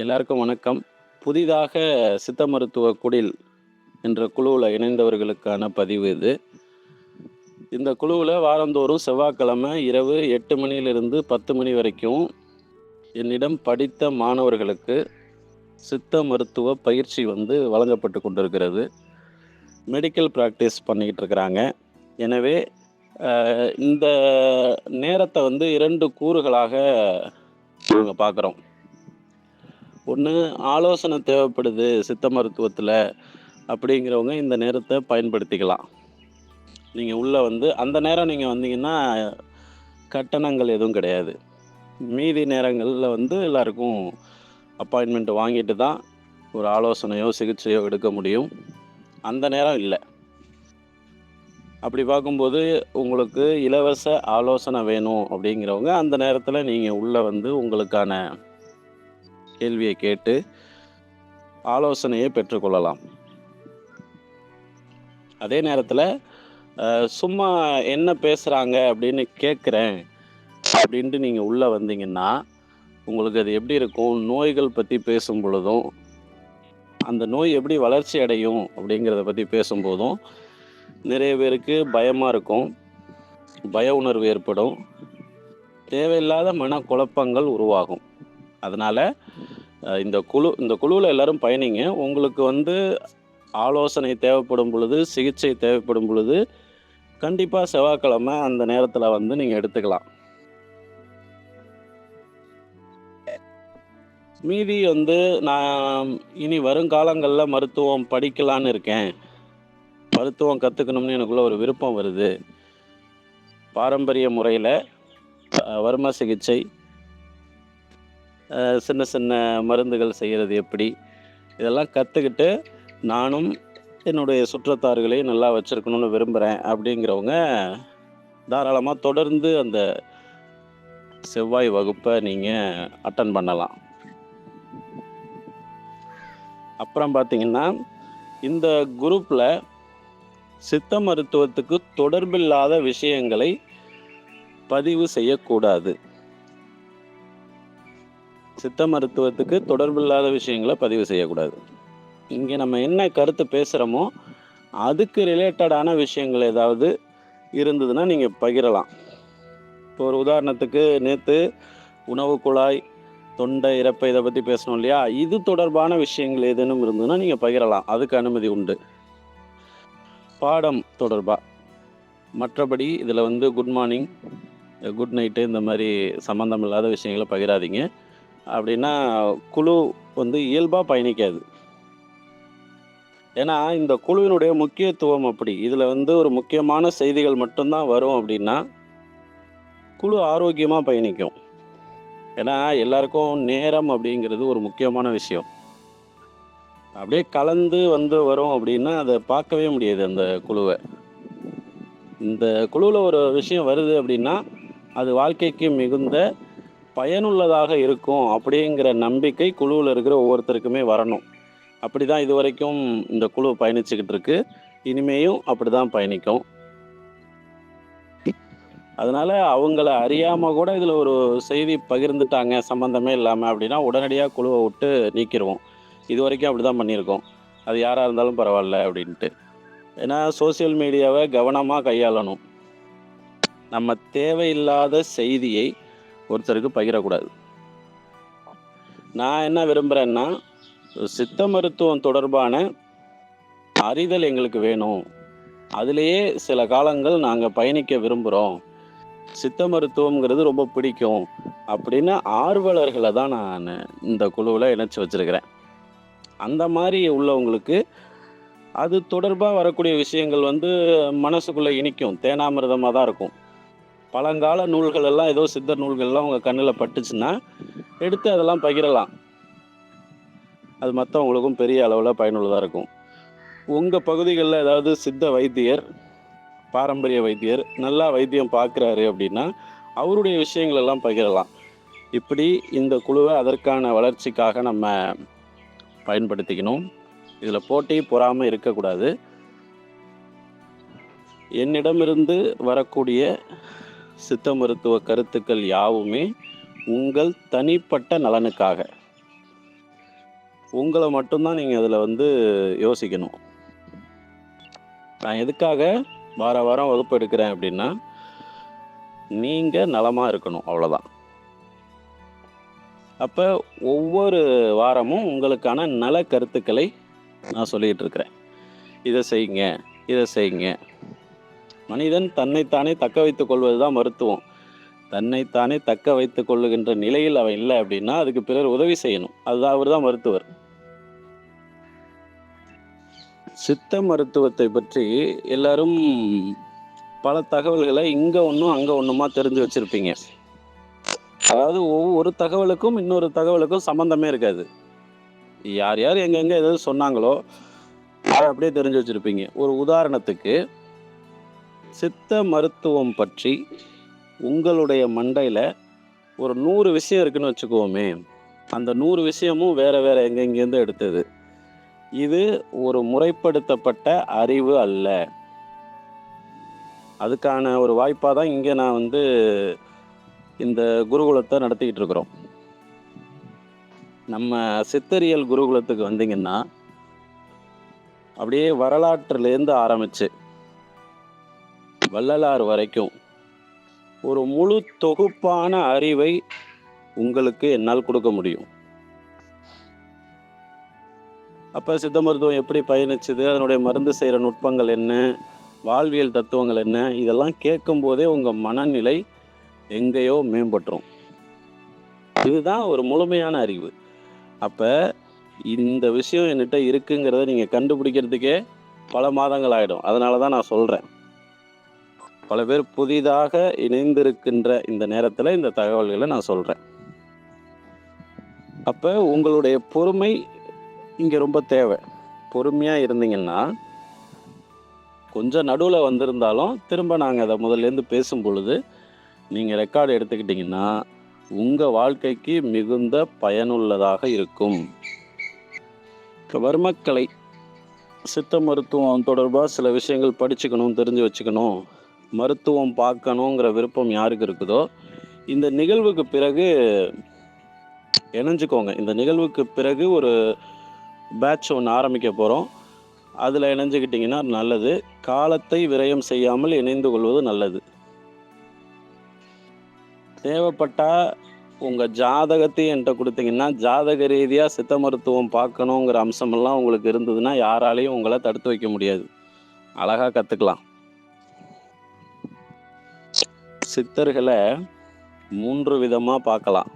எல்லாருக்கும் வணக்கம். புதிதாக சித்த மருத்துவ குடில் என்ற குழுவில் இணைந்தவர்களுக்கான பதிவு இது. இந்த குழுவில் வாரந்தோறும் செவ்வாய்க்கிழமை இரவு எட்டு மணியிலிருந்து பத்து மணி வரைக்கும் என்னிடம் படித்த மாணவர்களுக்கு சித்த மருத்துவ பயிற்சி வந்து வழங்கப்பட்டு கொண்டிருக்கிறது. மெடிக்கல் ப்ராக்டிஸ் பண்ணிக்கிட்டு இருக்கிறாங்க. எனவே இந்த நேரத்தை வந்து இரண்டு கூறுகளாக நாங்கள் பார்க்குறோம். ஒன்று ஆலோசனை தேவைப்படுது சித்த மருத்துவத்தில் அப்படிங்கிறவங்க இந்த நேரத்தை பயன்படுத்திக்கலாம். நீங்கள் உள்ளே வந்து அந்த நேரம் நீங்கள் வந்தீங்கன்னா கட்டணங்கள் எதுவும் கிடையாது. மீதி நேரங்களில் வந்து எல்லாருக்கும் அப்பாயின்மெண்ட் வாங்கிட்டு தான் ஒரு ஆலோசனையோ சிகிச்சையோ எடுக்க முடியும். அந்த நேரம் இல்லை. அப்படி பார்க்கும்போது உங்களுக்கு இலவச ஆலோசனை வேணும் அப்படிங்கிறவங்க அந்த நேரத்தில் நீங்கள் உள்ளே வந்து உங்களுக்கான கேள்வியை கேட்டு ஆலோசனையை பெற்றுக்கொள்ளலாம். அதே நேரத்தில் சும்மா என்ன பேசுகிறாங்க அப்படின்னு கேட்குறேன் அப்படின்ட்டு நீங்கள் உள்ளே வந்தீங்கன்னா உங்களுக்கு அது எப்படி இருக்கும்? நோய்கள் பற்றி பேசும் பொழுதும் அந்த நோய் எப்படி வளர்ச்சி அடையும் அப்படிங்கிறத பற்றி பேசும்போதும் நிறைய பேருக்கு பயமாக இருக்கும். பய உணர்வு ஏற்படும். தேவையில்லாத மனக்குழப்பங்கள் உருவாகும். அதனால் இந்த குழு இந்த குழுவில் எல்லாரும் பயணிங்க. உங்களுக்கு வந்து ஆலோசனை தேவைப்படும் பொழுது சிகிச்சை தேவைப்படும் பொழுது கண்டிப்பாக செவ்வாய்க்கிழமை அந்த நேரத்தில் வந்து நீங்கள் எடுத்துக்கலாம். மீதி வந்து நான் இனி வருங்காலங்களில் மருத்துவம் படிக்கலான்னு இருக்கேன். மருத்துவம் கற்றுக்கணும்னு எனக்குள்ள ஒரு விருப்பம் வருது. பாரம்பரிய முறையில் வர்ம சிகிச்சை சின்ன சின்ன மருந்துகள் செய்கிறது எப்படி? இதெல்லாம் கற்றுக்கிட்டு நானும் என்னுடைய சுற்றத்தார்களையும் நல்லா வச்சுருக்கணும்னு விரும்புகிறேன் அப்படிங்கிறவங்க தாராளமாக தொடர்ந்து அந்த செவ்வாய் வகுப்பை நீங்கள் அட்டன் பண்ணலாம். அப்புறம் பார்த்தீங்கன்னா இந்த குரூப்பில் சித்த மருத்துவத்துக்கு தொடர்பில்லாத விஷயங்களை பதிவு செய்யக்கூடாது. சித்த மருத்துவத்துக்கு தொடர்பில்லாத விஷயங்களை பதிவு செய்யக்கூடாது. இங்கே நம்ம என்ன கருத்து பேசுகிறோமோ அதுக்கு ரிலேட்டடான விஷயங்கள் ஏதாவது இருந்ததுன்னா நீங்கள் பகிரலாம். இப்போ ஒரு உதாரணத்துக்கு நேற்று உணவு குழாய் தொண்டை இறப்பை இதை பற்றி பேசணும் இல்லையா? இது தொடர்பான விஷயங்கள் ஏதேனும் இருந்ததுன்னா நீங்கள் பகிரலாம். அதுக்கு அனுமதி உண்டு. பாடம் தொடர்பாக மற்றபடி இதில் வந்து குட் மார்னிங் குட் நைட்டு இந்த மாதிரி சம்மந்தம் இல்லாத விஷயங்களை பகிராதீங்க. அப்படின்னா குழு வந்து இயல்பாக பயணிக்காது. ஏன்னா இந்த குழுவினுடைய முக்கியத்துவம் அப்படி. இதில் வந்து ஒரு முக்கியமான செய்திகள் மட்டும்தான் வரும் அப்படின்னா குழு ஆரோக்கியமாக பயணிக்கும். ஏன்னா எல்லாருக்கும் நேரம் அப்படிங்கிறது ஒரு முக்கியமான விஷயம். அப்படியே கலந்து வந்து வரும் அப்படின்னா அதை பார்க்கவே முடியாது அந்த குழுவை. இந்த குழுவில் ஒரு விஷயம் வருது அப்படின்னா அது வாழ்க்கைக்கு மிகுந்த பயனுள்ளதாக இருக்கும் அப்படிங்கிற நம்பிக்கை குழுவில் இருக்கிற ஒவ்வொருத்தருக்குமே வரணும். அப்படி தான் இது வரைக்கும் இந்த குழு பயணிச்சுக்கிட்டு இருக்கு. இனிமேயும் அப்படி தான் பயணிக்கும். அதனால அவங்கள அறியாமல் கூட இதில் ஒரு செய்தி பகிர்ந்துட்டாங்க சம்மந்தமே இல்லாமல் அப்படின்னா உடனடியாக குழுவை விட்டு நீக்கிடுவோம் இது வரைக்கும் அப்படி தான் பண்ணியிருக்கோம். அது யாராக இருந்தாலும் பரவாயில்ல அப்படின்ட்டு. ஏன்னா சோஷியல் மீடியாவை கவனமாக கையாளணும். நம்ம தேவையில்லாத செய்தியை ஒருத்தருக்கு பகிரக்கூடாது. நான் என்ன விரும்புகிறேன்னா சித்த மருத்துவம் தொடர்பான அறிதல் எங்களுக்கு வேணும். அதுலேயே சில காலங்கள் நாங்கள் பயணிக்க விரும்புகிறோம் சித்த மருத்துவங்கிறது ரொம்ப பிடிக்கும் அப்படின்னு ஆர்வலர்களை தான் நான் இந்த குழுவில் இணைச்சி வச்சிருக்கிறேன். அந்த மாதிரி உள்ளவங்களுக்கு அது தொடர்பாக வரக்கூடிய விஷயங்கள் வந்து மனசுக்குள்ளே இனிக்கும். தேனாமிரதமாக தான் இருக்கும். பழங்கால நூல்கள் எல்லாம் ஏதோ சித்தர் நூல்கள்லாம் உங்கள் கண்ணில் பட்டுச்சுன்னா எடுத்து அதெல்லாம் பகிரலாம். அது மற்றவங்களுக்கும் பெரிய அளவில் பயனுள்ளதாக இருக்கும். உங்கள் பகுதிகளில் ஏதாவது சித்த வைத்தியர் பாரம்பரிய வைத்தியர் நல்லா வைத்தியம் பார்க்குறாரு அப்படின்னா அவருடைய விஷயங்கள் எல்லாம் பகிரலாம். இப்படி இந்த குழுவை அதற்கான வளர்ச்சிக்காக நம்ம பயன்படுத்திக்கணும். இதில் போட்டி பொறாமல் இருக்கக்கூடாது. என்னிடமிருந்து வரக்கூடிய சித்த மருத்துவ கருத்துக்கள் யாவுமே உங்கள் தனிப்பட்ட நலனுக்காக. உங்களை மட்டும்தான் நீங்கள் அதில் வந்து யோசிக்கணும். நான் எதுக்காக வார வாரம் வகுப்பு எடுக்கிறேன் அப்படின்னா நீங்கள் நலமாக இருக்கணும் அவ்வளோதான் அப்போ ஒவ்வொரு வாரமும் உங்களுக்கான நல கருத்துக்களை நான் சொல்லிகிட்டு இருக்கிறேன். இதை செய்யுங்க இதை செய்யுங்க. மனிதன் தன்னைத்தானே தக்க வைத்துக் கொள்வது தான் மருத்துவம். தன்னைத்தானே தக்க வைத்துக் கொள்ளுகின்ற நிலையில் அவன் இல்லை அப்படின்னா அதுக்கு பிறர் உதவி செய்யணும். அதுதான் அவர் தான் மருத்துவர். சித்த மருத்துவத்தை பற்றி எல்லாரும் பல தகவல்களை இங்கே ஒன்றும் அங்கே ஒன்றுமா தெரிஞ்சு வச்சுருப்பீங்க. அதாவது ஒவ்வொரு தகவலுக்கும் இன்னொரு தகவலுக்கும் சம்மந்தமே இருக்காது. யார் யார் எங்கெங்கே ஏதாவது சொன்னாங்களோ அதை அப்படியே தெரிஞ்சு வச்சுருப்பீங்க. ஒரு உதாரணத்துக்கு சித்த மருத்துவம் பற்றி உங்களுடைய மண்டையில் ஒரு நூறு விஷயம் இருக்குன்னு வச்சுக்கோமே. அந்த நூறு விஷயமும் வேறு வேறு எங்கெங்கேருந்து எடுத்தது? இது ஒரு முறைப்படுத்தப்பட்ட அறிவு அல்ல. அதுக்கான ஒரு வாய்ப்பாக தான் இங்கே நான் வந்து இந்த குருகுலத்தை நடத்திக்கிட்டு இருக்கிறோம். நம்ம சித்தரியல் குருகுலத்துக்கு வந்தீங்கன்னா அப்படியே வரலாற்றுலேருந்து ஆரம்பிச்சு வள்ளலார் வரைக்கும். ஒரு முழு தொகுப்பான அறிவை உங்களுக்கு என்னால் கொடுக்க முடியும். அப்போ சித்த மருத்துவம் எப்படி பயணிச்சுது? அதனுடைய மருந்து செய்கிற நுட்பங்கள் என்ன? வாழ்வியல் தத்துவங்கள் என்ன? இதெல்லாம் கேட்கும் போதே உங்கள் மனநிலை எங்கேயோ மேம்பட்டுரும். இதுதான் ஒரு முழுமையான அறிவு. அப்போ இந்த விஷயம் என்கிட்ட இருக்குங்கிறத நீங்கள் கண்டுபிடிக்கிறதுக்கே பல மாதங்கள் ஆகிடும் அதனால தான் நான் சொல்கிறேன் பல பேர் புதிதாக இணைந்திருக்கின்ற இந்த நேரத்தில் இந்த தகவல்களை நான் சொல்கிறேன் அப்போ உங்களுடைய பொறுமை இங்கே ரொம்ப தேவை. பொறுமையாக இருந்தீங்கன்னா கொஞ்சம் நடுவில் வந்திருந்தாலும் திரும்ப நாங்கள் அதை முதல்லேருந்து பேசும் பொழுது நீங்கள் ரெக்கார்டு எடுத்துக்கிட்டிங்கன்னா உங்கள் வாழ்க்கைக்கு மிகுந்த பயனுள்ளதாக இருக்கும். இப்போ வர்மக்கலை சித்த மருத்துவம் தொடர்பாக சில விஷயங்கள் படிச்சுக்கணும் தெரிஞ்சு வச்சுக்கணும். மருத்துவம் பார்க்கணுங்கிற விருப்பம் யாருக்கு இருக்குதோ இந்த நிகழ்வுக்கு பிறகு இணைஞ்சுக்கோங்க. இந்த நிகழ்வுக்கு பிறகு ஒரு பேட்ச் ஒன்று ஆரம்பிக்க போகிறோம் அதில் இணைஞ்சுக்கிட்டிங்கன்னா நல்லது. காலத்தை விரயம் செய்யாமல் இணைந்து கொள்வது நல்லது. தேவைப்பட்டால் உங்கள் ஜாதகத்தையும் என்கிட்ட கொடுத்தீங்கன்னா ஜாதக ரீதியாக சித்த மருத்துவம் பார்க்கணுங்கிற அம்சமெல்லாம் உங்களுக்கு இருந்ததுன்னா யாராலையும் உங்களை தடுத்து வைக்க முடியாது. அழகாக கற்றுக்கலாம் சித்தர்களை மூன்று விதமாக பார்க்கலாம்.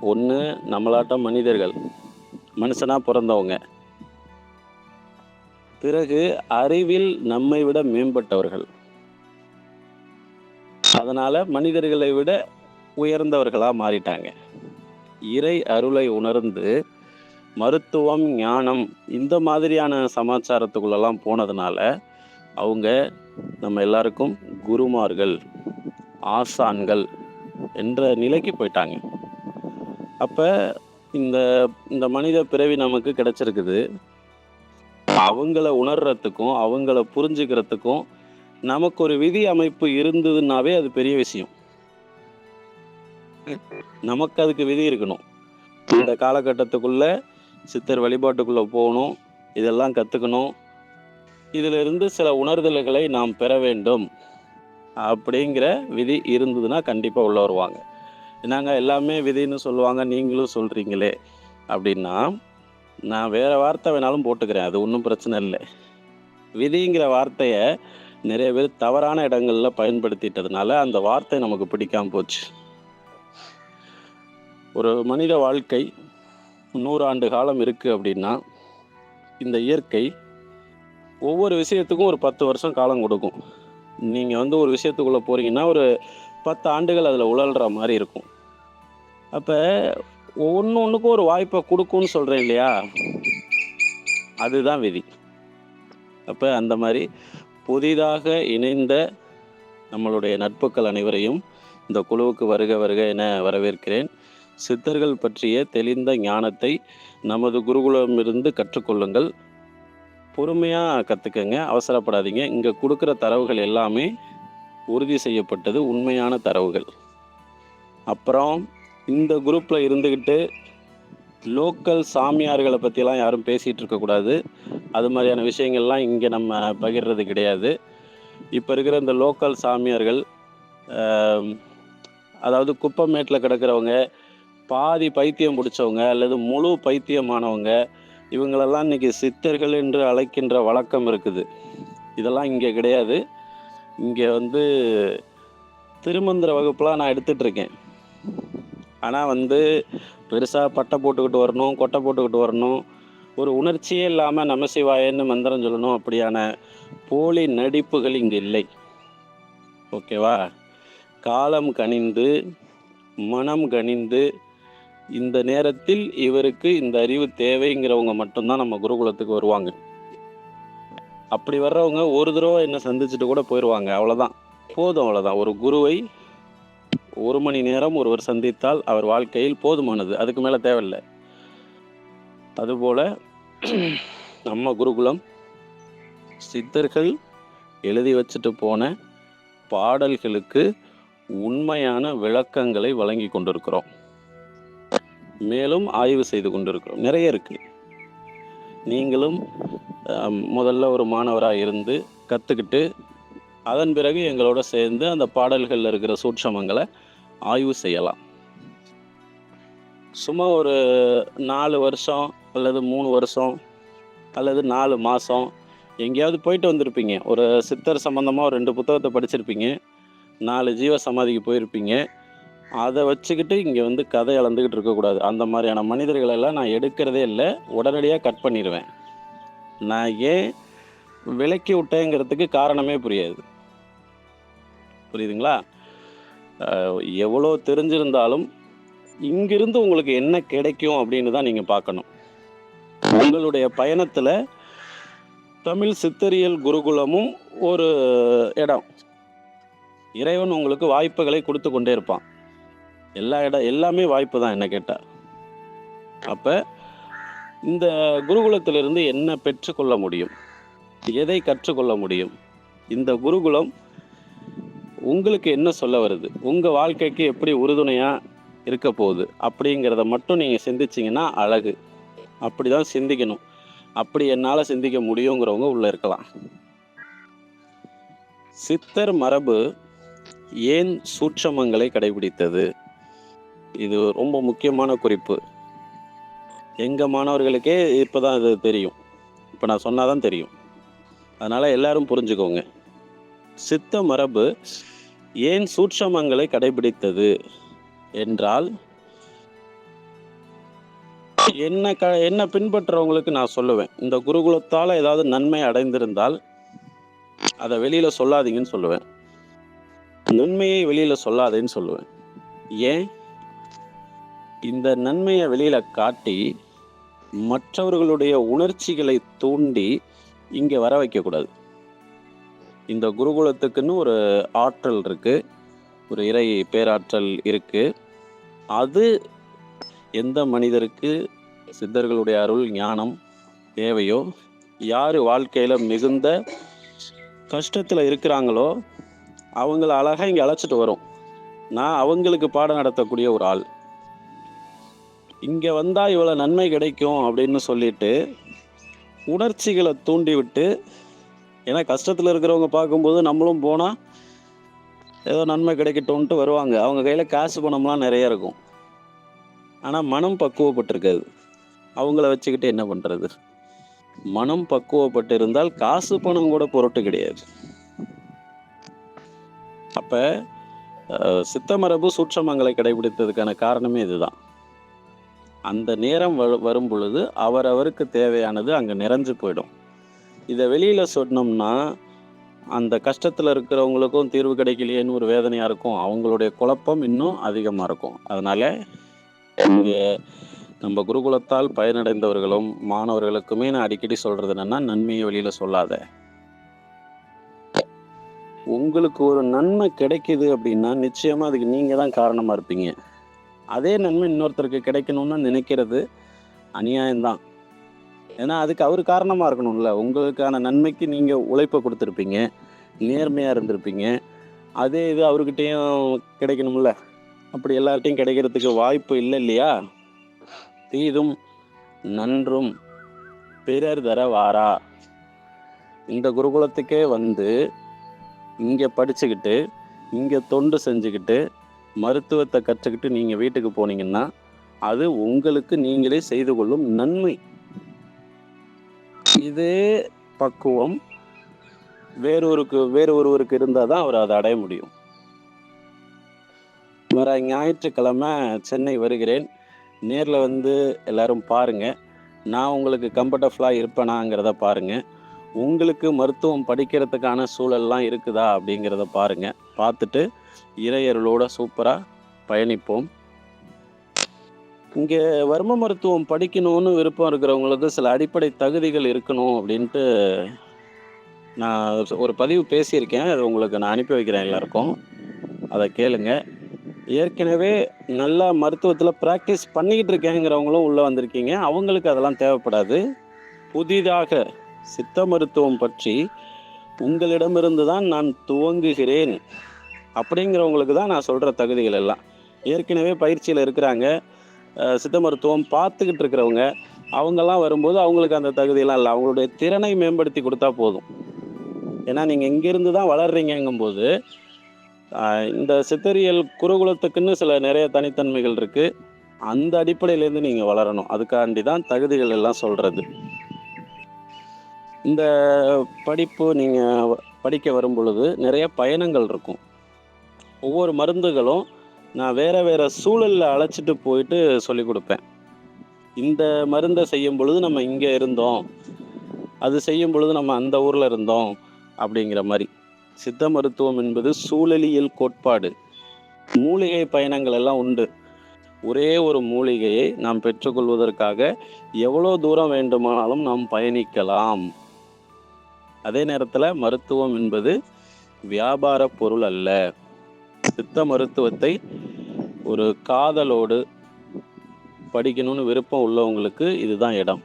ஒன்று நம்மளாட்டம் மனிதர்கள் மனுஷனாக பிறந்தவங்க. பிறகு அறிவில் நம்மை விட மேம்பட்டவர்கள். அதனால் மனிதர்களை விட உயர்ந்தவர்களாக மாறிட்டாங்க. இறை அருளை உணர்ந்து மருத்துவம் ஞானம் இந்த மாதிரியான சமாச்சாரத்துக்குள்ளெல்லாம் போனதுனால அவங்க நம்ம எல்லாருக்கும் குருமார்கள் ஆசான்கள் என்ற நிலைக்கு போயிட்டாங்க. அப்போ இந்த இந்த மனித பிறவி நமக்கு கிடைச்சிருக்குது. அவங்கள உணர்றதுக்கும் அவங்கள புரிஞ்சுக்கிறதுக்கும் நமக்கு ஒரு விதி அமைப்பு இருந்ததுன்னாவே அது பெரிய விஷயம். நமக்கு அதுக்கு விதி இருக்கணும். இந்த காலகட்டத்துக்குள்ள சித்தர் வழிபாட்டுக்குள்ள போகணும். இதெல்லாம் கற்றுக்கணும் இதிலிருந்து சில உணர்தல்களை நாம் பெற வேண்டும். அப்படிங்கிற விதி இருந்ததுன்னா கண்டிப்பாக உள்ள வருவாங்க. நாங்கள் எல்லாமே விதின்னு சொல்லுவாங்க நீங்களும் சொல்கிறீங்களே அப்படின்னா நான் வேறு வார்த்தை வேணாலும் போட்டுக்கிறேன் அது ஒன்றும் பிரச்சனை இல்லை. விதிங்கிற வார்த்தையை நிறைய பேர் தவறான இடங்களில் பயன்படுத்திட்டதுனால அந்த வார்த்தை நமக்கு பிடிக்காம போச்சு. ஒரு மனித வாழ்க்கை நூறாண்டு காலம் இருக்குது அப்படின்னா இந்த இயற்கை ஒவ்வொரு விஷயத்துக்கும் ஒரு பத்து வருஷம் காலம் கொடுக்கும். நீங்கள் வந்து ஒரு விஷயத்துக்குள்ளே போகிறீங்கன்னா ஒரு பத்து ஆண்டுகள் அதில் உழல்ற மாதிரி இருக்கும். அப்போ ஒன்று ஒன்றுக்கும் ஒரு வாய்ப்பை கொடுக்கும்னு சொல்கிறேன் இல்லையா? அதுதான் விதி. அப்போ அந்த மாதிரி புதிதாக இணைந்த நம்மளுடைய நட்புகள் அனைவரையும் இந்த குழுவுக்கு வருக வருக என வரவேற்கிறேன். சித்தர்கள் பற்றிய தெளிந்த ஞானத்தை நமது குருகுலமிருந்து கற்றுக்கொள்ளுங்கள். பொறுமையாக கற்றுக்கங்க அவசரப்படாதீங்க. இங்கே கொடுக்குற தரவுகள் எல்லாமே உறுதி செய்யப்பட்டது உண்மையான தரவுகள். அப்புறம் இந்த குரூப்பில் இருந்துக்கிட்டு லோக்கல் சாமியார்களை பற்றிலாம் யாரும் பேசிகிட்டு இருக்கக்கூடாது அது மாதிரியான விஷயங்கள்லாம் இங்கே நம்ம பகிர்றது கிடையாது. இப்போ இருக்கிற இந்த லோக்கல் சாமியார்கள் அதாவது குப்பமேட்டில் கிடக்கிறவங்க பாதி பைத்தியம் பிடிச்சவங்க அல்லது முழு பைத்தியமானவங்க இவங்களெல்லாம் இன்னைக்கு சித்தர்கள் என்று அழைக்கின்ற வழக்கம் இருக்குது. இதெல்லாம் இங்கே கிடையாது. இங்கே வந்து திருமந்திர வகுப்புலாம் நான் எடுத்துட்ருக்கேன். ஆனால் வந்து பெருசாக பட்டை போட்டுக்கிட்டு வரணும் கொட்டை போட்டுக்கிட்டு வரணும். ஒரு உணர்ச்சியே இல்லாமல் நமசிவாயன்னு மந்திரம் சொல்லணும். அப்படியான போலி நடிப்புகள் இங்கே இல்லை. ஓகேவா? காலம் கனிந்து மனம் கனிந்து இந்த நேரத்தில் இவருக்கு இந்த அறிவு தேவைங்கிறவங்க மட்டும்தான் நம்ம குருகுலத்துக்கு வருவாங்க. அப்படி வர்றவங்க ஒரு தடவை என்ன சந்திச்சுட்டு கூட போயிடுவாங்க அவ்வளோதான் போதும் அவ்வளோதான் ஒரு குருவை ஒரு மணி நேரம் ஒருவர் சந்தித்தால் அவர் வாழ்க்கையில் போதுமானது. அதுக்கு மேலே தேவையில்லை. அதுபோல் நம்ம குருகுலம் சித்தர்கள் எழுதி வச்சுட்டு போன பாடல்களுக்கு உண்மையான விளக்கங்களை வழங்கி கொண்டிருக்கிறோம். மேலும் ஆய்வு செய்து கொண்டிருக்கிறோம். நிறைய இருக்கு. நீங்களும் முதல்ல ஒரு மாணவராக இருந்து கற்றுக்கிட்டு அதன் பிறகு எங்களோட சேர்ந்து அந்த பாடல்களில் இருக்கிற சூட்சமங்களை ஆய்வு செய்யலாம். சும்மா ஒரு நாலு வருஷம் அல்லது மூணு வருஷம் அல்லது நாலு மாதம் எங்கேயாவது போயிட்டு வந்திருப்பீங்க. ஒரு சித்தர் சம்மந்தமாக ஒரு ரெண்டு புத்தகத்தை படிச்சிருப்பீங்க. நாலு ஜீவ சமாதிக்கு போயிருப்பீங்க. அதை வச்சுக்கிட்டு இங்கே வந்து கதை அளந்துக்கிட்டு இருக்கக்கூடாது அந்த மாதிரியான மனிதர்களை எல்லாம் நான் எடுக்கிறதே இல்லை. உடனடியாக கட் பண்ணிடுவேன் நான் ஏன் விலக்கி விட்டேங்கிறதுக்கு காரணமே புரியாது. புரியுதுங்களா? எவ்வளோ தெரிஞ்சிருந்தாலும் இங்கிருந்து உங்களுக்கு என்ன கிடைக்கும் அப்படின்னு தான் நீங்கள் பார்க்கணும். உங்களுடைய பயணத்தில் தமிழ் சித்தரியல் குருகுலமும் ஒரு இடம். இறைவன் உங்களுக்கு வாய்ப்புகளை கொடுத்து கொண்டே இருப்பான். எல்லா இடம் எல்லாமே வாய்ப்பு தான் என்ன கேட்டால் அப்போ இந்த குருகுலத்திலிருந்து என்ன பெற்றுக்கொள்ள முடியும்? எதை கற்றுக்கொள்ள முடியும்? இந்த குருகுலம் உங்களுக்கு என்ன சொல்ல வருது? உங்கள் வாழ்க்கைக்கு எப்படி உறுதுணையாக இருக்க போகுது? அப்படிங்கிறத மட்டும் நீங்கள் சிந்திச்சிங்கன்னா அழகு. அப்படி தான் சிந்திக்கணும். அப்படி என்னால் சிந்திக்க முடியுங்கிறவங்க உள்ளே இருக்கலாம். சித்தர் மரபு ஏன் சூட்சமங்களை கடைபிடித்தது? இது ரொம்ப முக்கியமான குறிப்பு. எங்கள் மாணவர்களுக்கே இப்போ தான் இது தெரியும். இப்போ நான் சொன்னால் தான் தெரியும். அதனால் எல்லாரும் புரிஞ்சுக்கோங்க. சித்த மரபு ஏன் சூட்சமங்களை கடைபிடித்தது என்றால் என்ன க என்ன பின்பற்றுறவங்களுக்கு நான் சொல்லுவேன். இந்த குருகுலத்தால் ஏதாவது நன்மை அடைந்திருந்தால் அதை வெளியில் சொல்லாதீங்கன்னு சொல்லுவேன். நன்மையை வெளியில் சொல்லாதேன்னு சொல்லுவேன். ஏன்? இந்த நன்மையை வெளியில் காட்டி மற்றவர்களுடைய உணர்ச்சிகளை தூண்டி இங்கே வர வைக்கக்கூடாது. இந்த குருகுலத்துக்குன்னு ஒரு ஆற்றல் இருக்கு ஒரு இறை பேராற்றல் இருக்கு. அது எந்த மனிதருக்கு சித்தர்களுடைய அருள் ஞானம் தேவையோ யார் வாழ்க்கையில் மிகுந்த கஷ்டத்தில் இருக்கிறாங்களோ அவங்கள அழகாக இங்கே அழைச்சிட்டு வரும். நான் அவங்களுக்கு பாடம் நடத்தக்கூடிய ஒரு ஆள். இங்கே வந்தால் இவ்வளோ நன்மை கிடைக்கும் அப்படின்னு சொல்லிட்டு உணர்ச்சிகளை தூண்டி விட்டு ஏன்னா கஷ்டத்தில் இருக்கிறவங்க பார்க்கும்போது நம்மளும் போனால் ஏதோ நன்மை கிடைக்கட்டும்ன்ட்டு வருவாங்க. அவங்க கையில் காசு பணம்லாம் நிறைய இருக்கும். ஆனால் மனம் பக்குவப்பட்டிருக்காது. அவங்கள வச்சுக்கிட்டு என்ன பண்ணுறது மனம் பக்குவப்பட்டு இருந்தால் காசு பணம் கூட பொருட்டு கிடையாது. அப்போ சித்தமரபு சூட்சமங்களை கடைபிடித்ததுக்கான காரணமே இதுதான். அந்த நேரம் வரு வரும் பொழுது அவரவருக்கு தேவையானது அங்கே நிறைஞ்சு போயிடும். இதை வெளியில் சொன்னோம்னா அந்த கஷ்டத்தில் இருக்கிறவங்களுக்கும் தீர்வு கிடைக்கலையேன்னு ஒரு வேதனையாக இருக்கும். அவங்களுடைய குழப்பம் இன்னும் அதிகமாக இருக்கும். அதனால் இங்கே நம்ம குருகுலத்தால் பயனடைந்தவர்களும் மாணவர்களுக்குமே நான் அடிக்கடி சொல்கிறது என்னென்னா நன்மையை வெளியில் சொல்லாத. உங்களுக்கு ஒரு நன்மை கிடைக்குது அப்படின்னா நிச்சயமாக அதுக்கு நீங்கள் தான் காரணமாக இருப்பீங்க. அதே நன்மை இன்னொருத்தருக்கு கிடைக்கணும்னு நினைக்கிறது அநியாயம்தான். ஏன்னா அதுக்கு அவர் காரணமாக இருக்கணும்ல. உங்களுக்கான நன்மைக்கு நீங்கள் உழைப்பை கொடுத்துருப்பீங்க. நேர்மையாக இருந்திருப்பீங்க. அதே இது அவர்கிட்டையும் கிடைக்கணும்ல. அப்படி எல்லார்ட்டையும் கிடைக்கிறதுக்கு வாய்ப்பு இல்லை இல்லையா? தீதும் நன்றும் பிறர் தர வாரா இந்த குருகுலத்துக்கே வந்து இங்கே படிச்சுக்கிட்டு இங்கே தொண்டு செஞ்சுக்கிட்டு மருத்துவத்தை கற்றுக்கிட்டு நீங்கள் வீட்டுக்கு போனீங்கன்னா அது உங்களுக்கு நீங்களே செய்து கொள்ளும் நன்மை. இதே பக்குவம் வேறொருக்கு வேறு ஒருவருக்கு இருந்தால் தான் அவர் அதை அடைய முடியும். வர ஞாயிற்றுக்கிழமை சென்னை வருகிறேன். நேரில் வந்து எல்லாரும் பாருங்கள் நான் உங்களுக்கு கம்ஃபர்டபுளாக இருப்பேனாங்கிறத பாருங்கள் உங்களுக்கு மருத்துவம் படிக்கிறதுக்கான சூழல்லாம் இருக்குதா அப்படிங்கிறத பாருங்கள் பார்த்துட்டு இறையர்களோட சூப்பராக பயணிப்போம். இங்கே வர்ம மருத்துவம் படிக்கணும்னு விருப்பம் இருக்கிறவங்களுக்கு சில அடிப்படை தகுதிகள் இருக்கணும் அப்படின்ட்டு நான் ஒரு பதிவு பேசியிருக்கேன். அது உங்களுக்கு நான் அனுப்பி வைக்கிறேன் எல்லாருக்கும். அதை கேளுங்க. ஏற்கனவே நல்லா மருத்துவத்தில் ப்ராக்டிஸ் பண்ணிக்கிட்டு இருக்கேங்கிறவங்களும் உள்ளே வந்திருக்கீங்க. அவங்களுக்கு அதெல்லாம் தேவைப்படாது. புதிதாக சித்த மருத்துவம் பற்றி உங்களிடமிருந்து தான் நான் துவங்குகிறேன். அப்படிங்கிறவங்களுக்கு தான் நான் சொல்கிற தகுதிகள் எல்லாம். ஏற்கனவே பயிற்சியில் இருக்கிறாங்க. சித்த மருத்துவம் பார்த்துக்கிட்டு இருக்கிறவங்க. அவங்கெல்லாம் வரும்போது அவங்களுக்கு அந்த தகுதியெல்லாம் இல்லை. அவங்களுடைய திறனை மேம்படுத்தி கொடுத்தா போதும். ஏன்னா நீங்கள் இங்கேருந்து தான் வளர்றீங்கங்கும்போது இந்த சித்தரியல் குருகுலத்துக்குன்னு சில நிறைய தனித்தன்மைகள் இருக்குது அந்த அடிப்படையிலேருந்து நீங்கள் வளரணும். அதுக்காண்டி தான் தகுதிகள் எல்லாம் சொல்கிறது இந்த படிப்பு நீங்கள் படிக்க வரும் பொழுது நிறைய பயணங்கள் இருக்கும். ஒவ்வொரு மருந்துகளும் நான் வேறு வேறு சூழலில் அழைச்சிட்டு போயிட்டு சொல்லி கொடுப்பேன். இந்த மருந்தை செய்யும் பொழுது நம்ம இங்கே இருந்தோம். அது செய்யும் பொழுது நம்ம அந்த ஊரில் இருந்தோம் அப்படிங்கிற மாதிரி. சித்த மருத்துவம் என்பது சூழலியல் கோட்பாடு. மூலிகை பயணங்கள் எல்லாம் உண்டு. ஒரே ஒரு மூலிகையை நாம் பெற்றுக்கொள்வதற்காக எவ்வளோ தூரம் வேண்டுமானாலும் நாம் பயணிக்கலாம். அதே நேரத்தில் மருத்துவம் என்பது வியாபார பொருள் அல்ல. சித்த மருத்துவத்தை ஒரு காதலோடு படிக்கணும்னு விருப்பம் உள்ளவங்களுக்கு இதுதான் இடம்.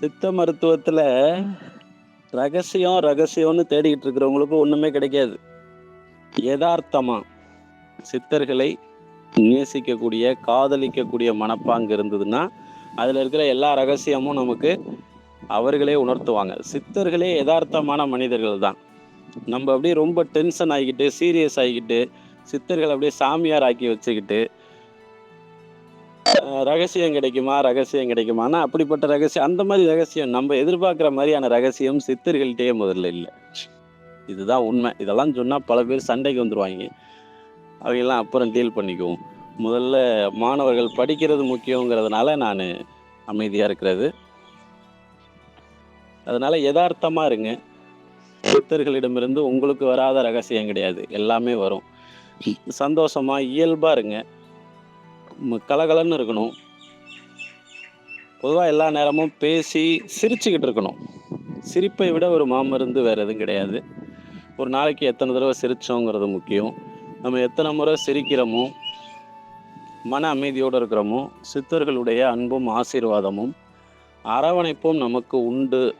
சித்த மருத்துவத்தில் ரகசியம் ரகசியம்னு தேடிக்கிட்டு இருக்கிறவங்களுக்கு ஒன்றுமே கிடைக்காது. யதார்த்தமாக சித்தர்களை நேசிக்கக்கூடிய காதலிக்கக்கூடிய மனப்பாங்கு இருந்ததுன்னா அதில் இருக்கிற எல்லா ரகசியமும் நமக்கு அவர்களே உணர்த்துவாங்க. சித்தர்களே யதார்த்தமான மனிதர்கள் தான் நம்ம அப்படியே ரொம்ப டென்ஷன் ஆகிக்கிட்டு சீரியஸ் ஆகிக்கிட்டு சித்தர்கள் அப்படியே சாமியார் ஆக்கி வச்சுக்கிட்டு ரகசியம் கிடைக்குமா ரகசியம் கிடைக்குமானா அப்படிப்பட்ட ரகசியம் அந்த மாதிரி ரகசியம் நம்ம எதிர்பார்க்குற மாதிரியான ரகசியம் சித்தர்கள்ட்டே முதல்ல இல்லை. இதுதான் உண்மை. இதெல்லாம் சொன்னால் பல பேர் சண்டைக்கு வந்துடுவாங்க அவையெல்லாம் அப்புறம் டீல் பண்ணிக்குவோம். முதல்ல மாணவர்கள் படிக்கிறது முக்கியங்கிறதுனால நான் அமைதியாக இருக்கிறது. அதனால் யதார்த்தமாக இருங்க. சித்தர்களிடமிருந்து உங்களுக்கு வராத ரகசியம் கிடையாது. எல்லாமே வரும். சந்தோஷமா இயல்பாக இருங்க. கலகலன்னு இருக்கணும். பொதுவாக எல்லா நேரமும் பேசி சிரிச்சுக்கிட்டு இருக்கணும். சிரிப்பை விட ஒரு மாமருந்து வேறு எதுவும் கிடையாது. ஒரு நாளைக்கு எத்தனை தடவை சிரிச்சோங்கிறது முக்கியம். நம்ம எத்தனை முறை சிரிக்கிறோமோ மன அமைதியோடு இருக்கிறோமோ சித்தர்களுடைய அன்பும் ஆசீர்வாதமும் அரவணைப்பும் நமக்கு உண்டு.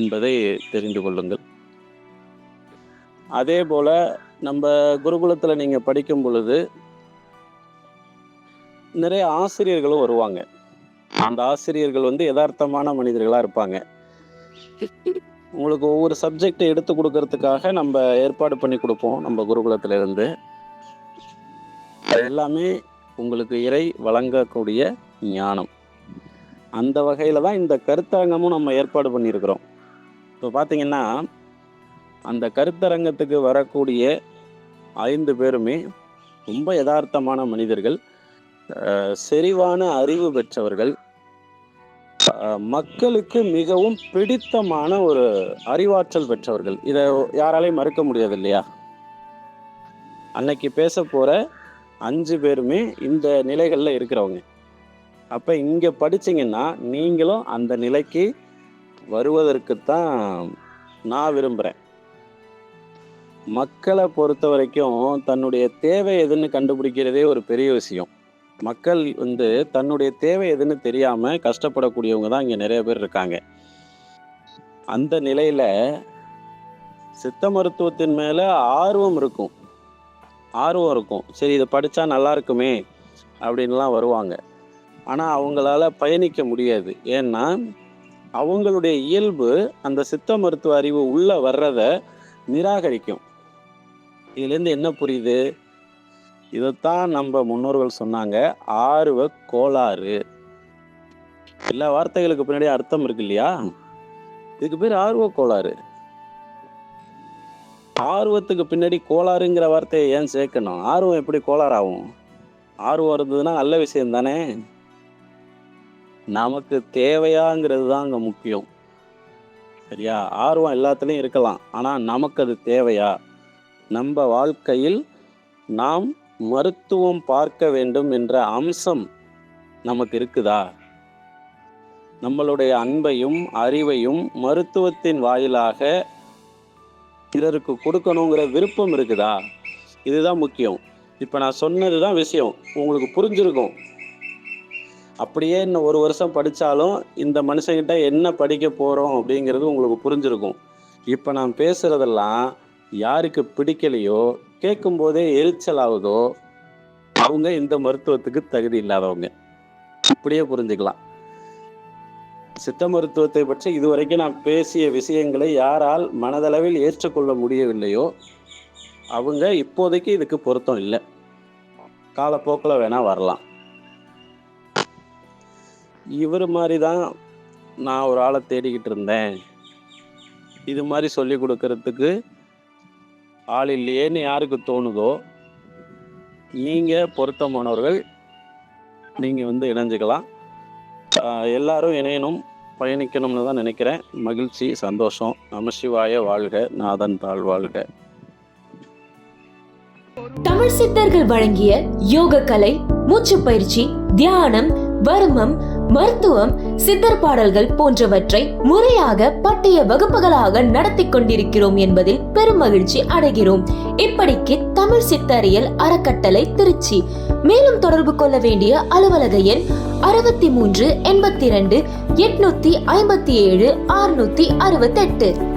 என்பதை தெரிந்து கொள்ளுங்கள். அதே போல் நம்ம குருகுலத்தில் நீங்கள் படிக்கும் பொழுது நிறைய ஆசிரியர்களும் வருவாங்க. அந்த ஆசிரியர்கள் வந்து யதார்த்தமான மனிதர்களாக இருப்பாங்க. உங்களுக்கு ஒவ்வொரு சப்ஜெக்டை எடுத்து கொடுக்கறதுக்காக நம்ம ஏற்பாடு பண்ணி கொடுப்போம் நம்ம குருகுலத்தில் இருந்து அது எல்லாமே உங்களுக்கு இறை வழங்கக்கூடிய ஞானம். அந்த வகையில் தான் இந்த கருத்தரங்கமும் நம்ம ஏற்பாடு பண்ணியிருக்கிறோம். இப்போ பார்த்தீங்கன்னா அந்த கருத்தரங்கத்துக்கு வரக்கூடிய ஐந்து பேருமே ரொம்ப யதார்த்தமான மனிதர்கள். செறிவான அறிவு பெற்றவர்கள். மக்களுக்கு மிகவும் பிடித்தமான ஒரு அறிவாற்றல் பெற்றவர்கள். இதை யாராலையும் மறுக்க முடியாது இல்லையா அன்னைக்கு பேச போகிற அஞ்சு பேருமே இந்த நிலைகளில் இருக்கிறவங்க. அப்போ இங்கே படிச்சிங்கன்னா நீங்களும் அந்த நிலைக்கு வருவதற்குத்தான் நான் விரும்புகிறேன் மக்களை பொறுத்த வரைக்கும் தன்னுடைய தேவை எதுன்னு கண்டுபிடிக்கிறதே ஒரு பெரிய விஷயம். மக்கள் வந்து தன்னுடைய தேவை எதுன்னு தெரியாமல் கஷ்டப்படக்கூடியவங்க தான் இங்கே நிறைய பேர் இருக்காங்க. அந்த நிலையில் சித்த மருத்துவத்தின் மேலே ஆர்வம் இருக்கும். ஆர்வம் இருக்கும். சரி இதை படித்தா நல்லா இருக்குமே அப்படின்லாம் வருவாங்க. ஆனால் அவங்களால பயணிக்க முடியாது. ஏன்னா அவங்களுடைய இயல்பு அந்த சித்த மருத்துவ அறிவு உள்ளே வர்றத நிராகரிக்கும். இதுலேருந்து என்ன புரியுது? இதைத்தான் நம்ம முன்னோர்கள் சொன்னாங்க ஆர்வ கோளாறு. எல்லா வார்த்தைகளுக்கு பின்னாடி அர்த்தம் இருக்கு இல்லையா? இதுக்கு பேர் ஆர்வ கோளாறு. ஆர்வத்துக்கு பின்னாடி கோளாறுங்கிற வார்த்தையை ஏன் சேர்க்கணும்? ஆர்வம் எப்படி கோளாறாகும்? ஆர்வம் இருந்ததுன்னா நல்ல விஷயம் தானே? நமக்கு தேவையாங்கிறது தான் அங்கே முக்கியம். சரியா? ஆர்வம் எல்லாத்துலேயும் இருக்கலாம். ஆனால் நமக்கு அது தேவையா? நம்ம வாழ்க்கையில் நாம் மருத்துவம் பார்க்க வேண்டும் என்ற அம்சம் நமக்கு இருக்குதா? நம்மளுடைய அன்பையும் அறிவையும் மருத்துவத்தின் வாயிலாக பிறருக்கு கொடுக்கணுங்கிற விருப்பம் இருக்குதா? இதுதான் முக்கியம். இப்போ நான் சொன்னது தான் விஷயம். உங்களுக்கு புரிஞ்சிருக்கும். அப்படியே இன்னும் ஒரு வருஷம் படித்தாலும் இந்த மனுஷங்கிட்ட என்ன படிக்க போகிறோம் அப்படிங்கிறது உங்களுக்கு புரிஞ்சிருக்கும். இப்போ நான் பேசுகிறதெல்லாம் யாருக்கு பிடிக்கலையோ கேட்கும்போதே எரிச்சல் ஆகுதோ அவங்க இந்த மருத்துவத்துக்கு தகுதி இல்லாதவங்க. அப்படியே புரிஞ்சுக்கலாம். சித்த மருத்துவத்தை பற்றி இதுவரைக்கும் நான் பேசிய விஷயங்களை யாரால் மனதளவில் ஏற்றுக்கொள்ள முடியவில்லையோ அவங்க இப்போதைக்கு இதுக்கு பொருத்தம் இல்லை. காலப்போக்கில் வேணால் வரலாம். இவர் மாதிரி தான் நான் ஒரு ஆளை தேடிக்கிட்டு இருந்தேன். இது மாதிரி சொல்லி கொடுக்கறதுக்கு ஆள் இல்லையேன்னு யாருக்கு தோணுதோ நீங்கள் பொருத்தமானவர்கள் நீங்கள் வந்து இணைஞ்சுக்கலாம். எல்லாரும் இணையணும் பயணிக்கணும்னு தான் நினைக்கிறேன். மகிழ்ச்சி சந்தோஷம். நமசிவாய வாழ்க நாதன் தாழ் வாழ்க. தமிழ் சித்தர்கள் வழங்கிய யோக கலை மூச்சு பயிற்சி தியானம் வர்மம் மருத்துவம் சித்தர் பாடல்கள் போன்றவற்றை முறையாக பட்டிய வகுப்புகளாக நடத்தி கொண்டிருக்கிறோம் என்பதில் பெரும் மகிழ்ச்சி அடைகிறோம். இப்படிக்கு தமிழ் சித்தறியல் அறக்கட்டளை திருச்சி. மேலும் தொடர்பு கொள்ள வேண்டிய அலுவலக எண் அறுபத்தி மூன்று எண்பத்தி ரெண்டு எட்நூத்தி ஐம்பத்தி ஏழு அறுநூத்தி அறுபத்தெட்டு.